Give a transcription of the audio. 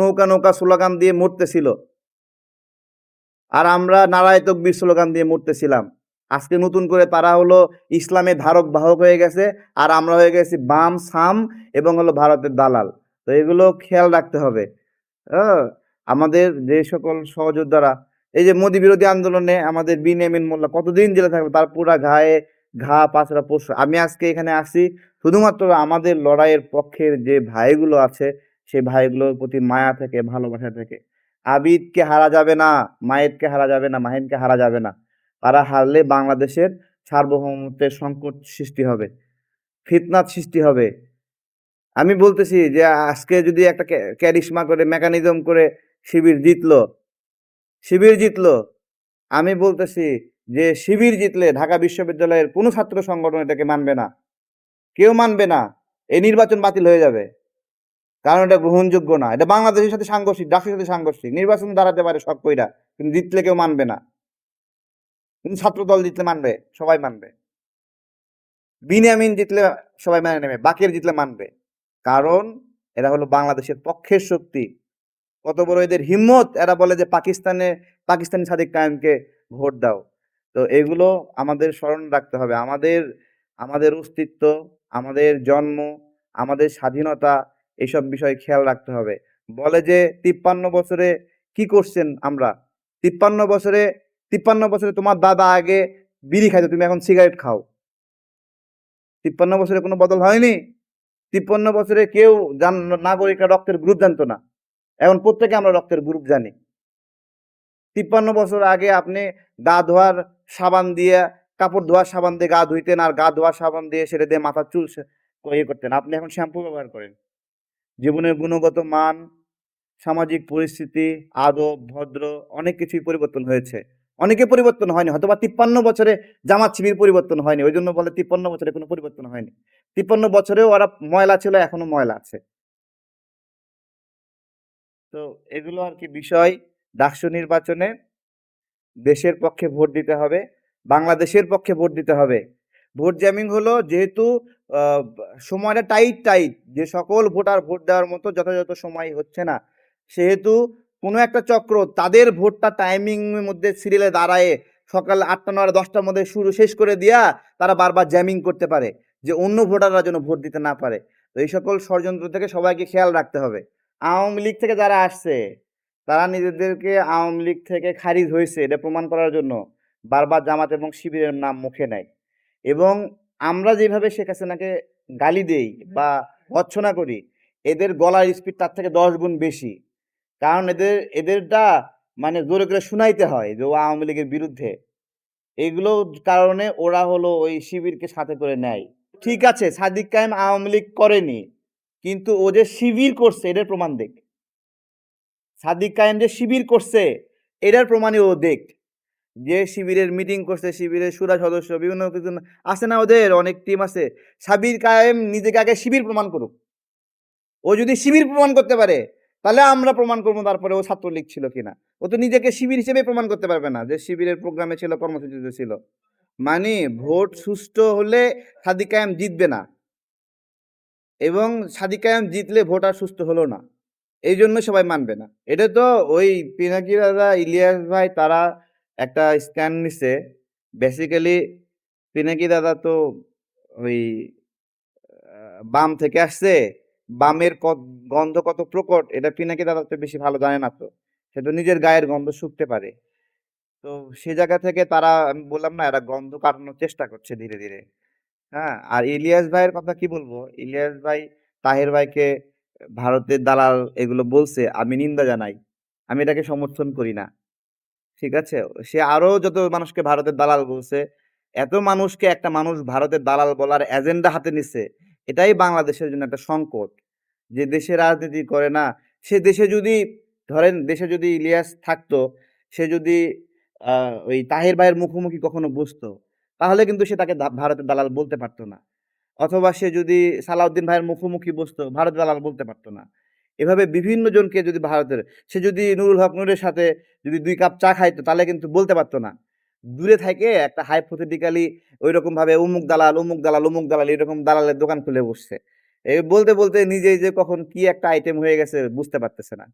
নৌকা নৌকা স্লোগান দিয়ে মরতেছিল। আর আমরা নারায় তকবির স্লোগান দিয়ে মরতেছিলাম। আজকে নতুন করে তারা হলো ইসলামের ধারক বাহক হয়ে গেছে, আর আমরা হয়ে গেছি বাম, সাম এবং হলো ভারতের দালাল। তো এগুলো খেয়াল রাখতে হবে। হ্যাঁ আমাদের যে সকল সহযোদ্ধারা, এই যে মোদী বিরোধী আন্দোলনে আমাদের বিনিয়ামিন মোল্লা কতদিন জেলে থাকবে? তার পুরা ঘায়ে ঘা, পাঁচরা পশু আমি আজকে এখানে আসি শুধুমাত্র আমাদের লড়াইয়ের পক্ষের যে ভাইগুলো আছে সেই ভাইগুলোর প্রতি মায়া থেকে, ভালোবাসা থেকে। আবিদকে হারা যাবে না মায়েরকে হারা যাবে না, মাহিনকে হারা যাবে না। তারা হারলে বাংলাদেশের সার্বভৌমত্বের সংকট সৃষ্টি হবে ফিতনাত সৃষ্টি হবে। আমি বলতেছি যে, আজকে যদি একটা ক্যা- ক্যারিশমা করে, মেকানিজম করে শিবির জিতলো শিবির জিতলো, আমি বলতেছি যে, শিবির জিতলে ঢাকা বিশ্ববিদ্যালয়ের কোনো ছাত্র সংগঠন এটাকে মানবে না। কেউ মানবে না, এই নির্বাচন বাতিল হয়ে যাবে। কারণ এটা গ্রহণযোগ্য না। এটা বাংলাদেশের সাথে সাংঘর্ষিক ডাকের সাথে সাংঘর্ষিক। নির্বাচন দাঁড়াতে পারে সব কইরা, কিন্তু জিতলে কেউ মানবে না। কিন্তু ছাত্র দল জিতলে মানবে, সবাই মানবে। বিনিয়ামিন জিতলে সবাই মেনে নেবে, বাকের জিতলে মানবে। কারণ এরা হলো বাংলাদেশের পক্ষের শক্তি। কত বড় এদের হিম্মত, এরা বলে যে পাকিস্তানে, পাকিস্তানি সাদিক কায়েমকে ভোট দাও। তো এগুলো আমাদের স্মরণ রাখতে হবে। আমাদের আমাদের অস্তিত্ব, আমাদের জন্ম, আমাদের স্বাধীনতা এইসব বিষয় খেয়াল রাখতে হবে। বলে যে, তিপ্পান্ন বছরে কি করছেন আমরা? তিপ্পান্ন বছরে তিপ্পান্ন বছরে তোমার দাদা আগে বিড়ি খাইতো, তুমি এখন সিগারেট খাও। তিপ্পান্ন বছরে কোনো বদল হয়নি? তিপ্পান্ন বছরে কেউ জান, নাগরিকরা রক্তের গ্রুপ জানতো না। এখন প্রত্যেকে আমরা রক্তের গ্রুপ জানি। তিপ্পান্ন বছর আগে আপনি গা ধোয়ার সাবান দিয়ে, কাপড় ধোয়ার সাবান দিয়ে গা ধুইতেন আর গা ধোয়ার সাবান দিয়ে সেটা দিয়ে মাথার চুল ইয়ে করতেন। আপনি এখন শ্যাম্পু ব্যবহার করেন। জীবনের গুণগত মান, সামাজিক পরিস্থিতি, আদব, ভদ্র অনেক কিছুই পরিবর্তন হয়েছে। অনেকে পরিবর্তন হয়নি হয়তো বা তিপ্পান্ন বছরে জামাত শিবির পরিবর্তন হয়নি, ওই জন্য বলে তিপ্পান্ন বছরে কোনো পরিবর্তন হয়নি। তিপ্পান্ন বছরেও ওরা ময়লা ছিল, এখনও ময়লা আছে। তো এগুলো আর কি বিষয়। ডাকসু নির্বাচনে দেশের পক্ষে ভোট দিতে হবে, বাংলাদেশের পক্ষে ভোট দিতে হবে। ভোট জ্যামিং হলো যেহেতু সময়টা টাইট টাইট, যে সকল ভোটার ভোট দেওয়ার মতো যথাযথ সময় হচ্ছে না। সেহেতু কোনো একটা চক্র তাদের ভোটটা টাইমিং এর মধ্যে সিরিয়ালে দাঁড়ায় সকাল আটটা নয়, দশটার মধ্যে শুরু শেষ করে দিয়া তারা বারবার জ্যামিং করতে পারে, যে অন্য ভোটাররা যেন ভোট দিতে না পারে। তো এই সকল ষড়যন্ত্র থেকে সবাইকে খেয়াল রাখতে হবে। আওয়ামী লীগ থেকে যারা আসছে, তারা নিজেদেরকে আওয়ামী লীগ থেকে খারিজ হয়েছে, এটা প্রমাণ করার জন্য। বারবার জামাত এবং শিবিরের নাম মুখে নেয়। এবং আমরা যেভাবে শেখ হাসিনাকে গালি দেই বা ভৎসনা করি এদের গলার স্পিড তার থেকে দশ গুণ বেশি। কারণ এদের এদেরটা মানে জোরে করে শুনাইতে হয় যে ও আওয়ামী লীগের বিরুদ্ধে। এগুলো কারণে ওরা হলো ওই শিবিরকে সাথে করে নেয়। ঠিক আছে সাদিক কায়েম আওয়ামী লীগ করেনি কিন্তু ও যে শিবির করছে এটার প্রমাণ দেখ। সাদিক কায়েম যে শিবির করছে এটার প্রমাণে ও দেখ। যে শিবিরের মিটিং করছে, শিবিরের সুরা সদস্য, বিভিন্ন কিছু আছে না ওদের? অনেক টিম আছে। সাবির কায়েম নিজেকে আগে শিবির প্রমাণ করুক। ও যদি শিবির প্রমাণ করতে পারে, তাহলে আমরা প্রমাণ করব তারপরে ও ছাত্রলীগ ছিল কিনা। ও তো নিজেকে শিবির হিসেবে প্রমাণ করতে পারবে না যে শিবিরের প্রোগ্রামে ছিল, কর্মসূচিতে ছিল। মানে ভোট সুষ্ঠু হলে সাদিক কায়েম জিতবে না। এবং সাদিক কায়েম জিতলে ভোট আর সুস্থ হলো না। এই জন্য সবাই মানবে না। এটা তো ওই পিনাকি দাদা, ইলিয়াস ভাই, তারা একটা স্ক্যান নিছে। বেসিক্যালি পিনাকি দাদা তো ওই বাম থেকে আসছে। বামের গন্ধ কত প্রকট, এটা পিনাকি দাদা তো বেশি ভালো জানে না তো। সে তো নিজের গায়ের গন্ধ শুকতে পারে। তো সে জায়গা থেকে তারা, আমি বললাম না, এরা গন্ধ কাটানোর চেষ্টা করছে ধীরে ধীরে। হ্যাঁ আর ইলিয়াস ভাইয়ের কথা কি বলব? ইলিয়াস ভাই, তাহের ভাইকে ভারতের দালাল এগুলো বলছে, আমি নিন্দা জানাই। আমি এটাকে সমর্থন করি না। ঠিক আছে? সে আরও যত মানুষকে ভারতের দালাল বলছে, এত মানুষকে একটা মানুষ ভারতের দালাল বলার এজেন্ডা হাতে নিচ্ছে এটাই বাংলাদেশের জন্য একটা সংকট। যে দেশে রাজনীতি করে না, সে দেশে যদি, ধরেন দেশে যদি ইলিয়াস থাকতো, সে যদি ওই তাহের ভাইয়ের মুখোমুখি কখনো বসতো তাহলে কিন্তু সে তাকে ভারতের দালাল বলতে পারতো না। অথবা সে যদি সালাউদ্দিন ভাইয়ের মুখোমুখি বসতো ভারতের দালাল বলতে পারতো না। এভাবে বিভিন্ন জনকে যদি ভারতের, সে যদি নুরুল হক নুরের সাথে যদি দুই কাপ চা খাইতো, তাহলে কিন্তু বলতে পারতো না। দূরে থাকে একটা হাইপোথেটিক্যালি ওই রকম ভাবে উমুক দালাল উমুক দালাল উমুক দালাল এরকম দালালের দোকান খুলে বসছে। এই বলতে বলতে নিজেই যে কখন কি একটা আইটেম হয়ে গেছে বুঝতে পারতেছে না।